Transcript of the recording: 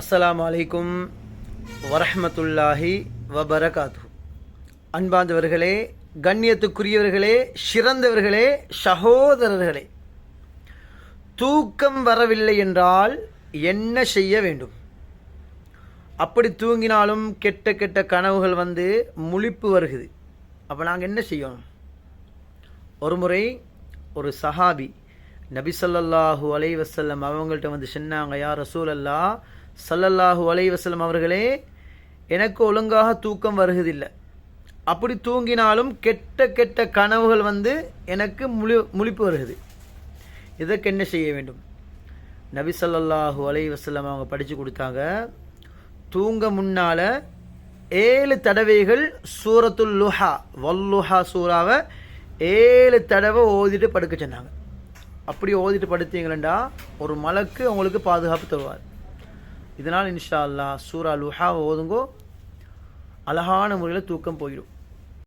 அஸ்லாம் அலைக்கும் வரஹ்மத்துல்லாஹி வபரகாத்து அன்பாந்தவர்களே கண்ணியத்துக்குரியவர்களே சிறந்தவர்களே சகோதரர்களே தூக்கம் வரவில்லை என்றால் என்ன செய்ய வேண்டும்? அப்படி தூங்கினாலும் கெட்ட கெட்ட கனவுகள் வந்து முழிப்பு வருகுது. அப்போ நாங்கள் என்ன செய்யணும்? ஒரு முறை ஒரு சஹாபி நபி அலைவசல்லம் அவங்கள்ட்ட வந்து சொன்னாங்க யா ரசூல் அல்லா அலைஹி அலைவசல்லம் அவர்களே எனக்கு ஒழுங்காக தூக்கம் வருகிறதில்லை அப்படி தூங்கினாலும் கெட்ட கெட்ட கனவுகள் வந்து எனக்கு முழி முழிப்பு வருகிறது இதற்கு என்ன செய்ய வேண்டும்? நபி சல்லாஹூ அலைவசல்லம் அவங்க படித்து கொடுத்தாங்க தூங்க முன்னால் ஏழு தடவைகள் சூரத்துல் லுஹா வல்லுஹா சூறாவை ஏழு தடவை ஓதிட்டு படுக்க சொன்னாங்க. அப்படி ஓதிட்டு படுத்தீங்களா ஒரு மலக்கு உங்களுக்கு பாதுகாப்பு தருவார். இதனால் இன்ஷா அல்லாஹ் சூரா லுஹாவை ஓதுங்கோ அழகான முறையில் தூக்கம் போயிடும்.